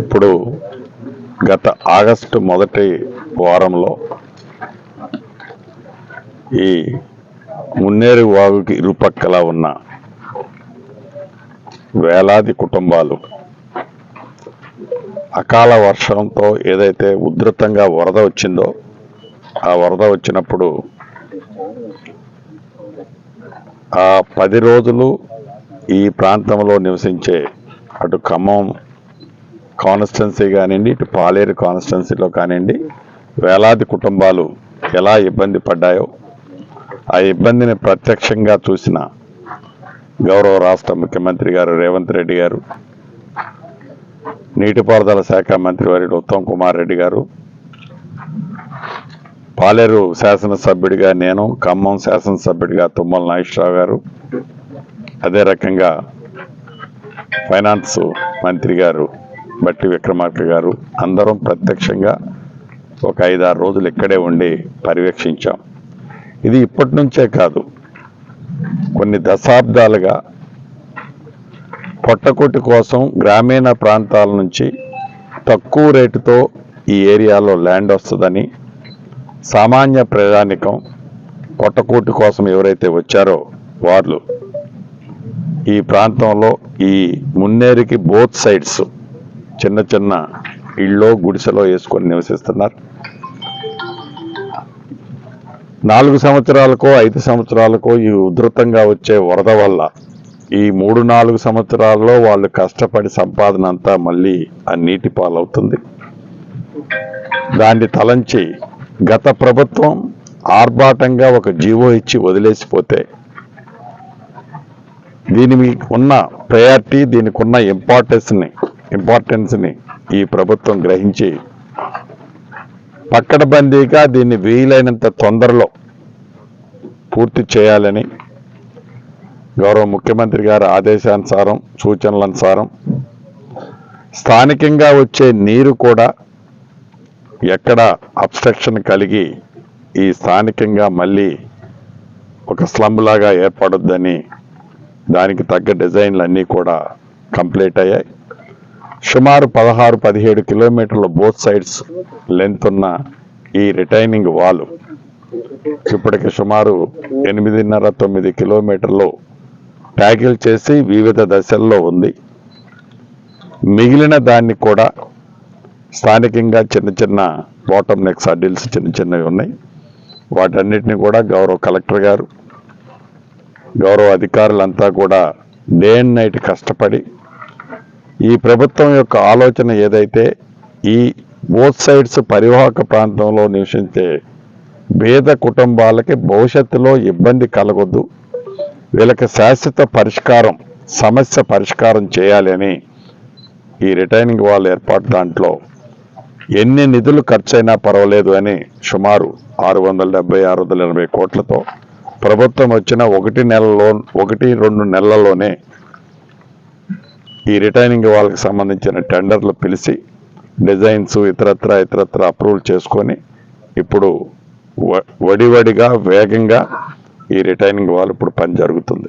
ఇప్పుడు గత ఆగస్టు మొదటి వారంలో ఈ మున్నేరు వాగుకి ఇరుపక్కల ఉన్న వేలాది కుటుంబాలు అకాల వర్షంతో ఏదైతే ఉధృతంగా వరద వచ్చిందో ఆ వరద వచ్చినప్పుడు ఆ పది రోజులు ఈ ప్రాంతంలో నివసించే అటు ఖమ్మం కాన్స్టెన్సీ కానివ్వండి ఇటు పాలేరు కాన్స్టెన్సీలో కానివ్వండి వేలాది కుటుంబాలు ఎలా ఇబ్బంది పడ్డాయో ఆ ఇబ్బందిని ప్రత్యక్షంగా చూసిన గౌరవ రాష్ట్ర ముఖ్యమంత్రి గారు రేవంత్ రెడ్డి గారు నీటిపారుదల శాఖ మంత్రి వర్యుడు ఉత్తమ్ కుమార్ రెడ్డి గారు పాలేరు శాసనసభ్యుడిగా నేను ఖమ్మం శాసనసభ్యుడిగా తుమ్మల నాగేశ్వరరావు గారు అదే రకంగా ఫైనాన్స్ మంత్రి గారు బట్టి విక్రమార్క గారు అందరం ప్రత్యక్షంగా ఒక ఐదారు రోజులు ఇక్కడే ఉండి పర్యవేక్షించాం. ఇది ఇప్పటి నుంచే కాదు. కొన్ని దశాబ్దాలుగా పొట్టకొట్టి కోసం గ్రామీణ ప్రాంతాల నుంచి తక్కువ రేటుతో ఈ ఏరియాలో ల్యాండ్ వస్తుందని సామాన్య ప్రజానికం పొట్టకూటి కోసం ఎవరైతే వచ్చారో వాళ్ళు ఈ ప్రాంతంలో ఈ మున్నేరుకి బోత్ సైడ్స్ చిన్న చిన్న ఇళ్ళో గుడిసెలో వేసుకొని నివసిస్తున్నారు. నాలుగు సంవత్సరాలకో ఐదు సంవత్సరాలకో ఈ ఉధృతంగా వచ్చే వరద వల్ల ఈ మూడు నాలుగు సంవత్సరాల్లో వాళ్ళు కష్టపడి సంపాదన అంతా మళ్ళీ ఆ నీటి పాలవుతుంది. దాన్ని తలంచి గత ప్రభుత్వం ఆర్భాటంగా ఒక జీవో ఇచ్చి వదిలేసిపోతే దీనికి ఉన్న ప్రయారిటీ దీనికి ఉన్న ఇంపార్టెన్స్ని ఇంపార్టెన్స్ని ఈ ప్రభుత్వం గ్రహించి పక్కడబందీగా దీన్ని వీలైనంత తొందరలో పూర్తి చేయాలని గౌరవ ముఖ్యమంత్రి గారి ఆదేశానుసారం సూచనలనుసారం స్థానికంగా వచ్చే నీరు కూడా ఎక్కడ అబ్స్ట్రక్షన్ కలిగి ఈ స్థానికంగా మళ్ళీ ఒక స్లమ్ లాగా ఏర్పడొద్దని దానికి తగ్గ డిజైన్లు అన్నీ కూడా కంప్లీట్ అయ్యాయి. సుమారు పదహారు పదిహేడు కిలోమీటర్ల బోత్ సైడ్స్ లెంత్ ఉన్న ఈ రిటైనింగ్ వాల్ ఇప్పటికి సుమారు ఎనిమిదిన్నర తొమ్మిది కిలోమీటర్లు ట్యాకిల్ చేసి వివిధ దశల్లో ఉంది. మిగిలిన దాన్ని కూడా స్థానికంగా చిన్న చిన్న బాటమ్ నెక్ సడిల్స్ చిన్న చిన్నవి ఉన్నాయి. వాటన్నిటిని కూడా గౌరవ కలెక్టర్ గారు గౌరవ అధికారులంతా కూడా డే అండ్ నైట్ కష్టపడి ఈ ప్రభుత్వం యొక్క ఆలోచన ఏదైతే ఈ బోత్ సైడ్స్ పరివాహక ప్రాంతంలో నివసించే పేద కుటుంబాలకి భవిష్యత్తులో ఇబ్బంది కలగొద్దు. వీళ్ళకి శాశ్వత పరిష్కారం సమస్య పరిష్కారం చేయాలి అని ఈ రిటైనింగ్ వాళ్ళ ఏర్పాటు దాంట్లో ఎన్ని నిధులు ఖర్చైనా పర్వాలేదు అని సుమారు ఆరు వందల డెబ్బై ఆరు వందల ఎనభై కోట్లతో ప్రభుత్వం వచ్చిన ఒకటి నెలలో ఒకటి రెండు నెలల్లోనే ఈ రిటైనింగ్ వాళ్ళకి సంబంధించిన టెండర్లు పిలిచి డిజైన్స్ ఇతరత్ర ఇతరత్ర అప్రూవల్ చేసుకొని ఇప్పుడు వ- వడివడిగా వేగంగా ఈ రిటైనింగ్ వాల్ ఇప్పుడు పని జరుగుతుంది.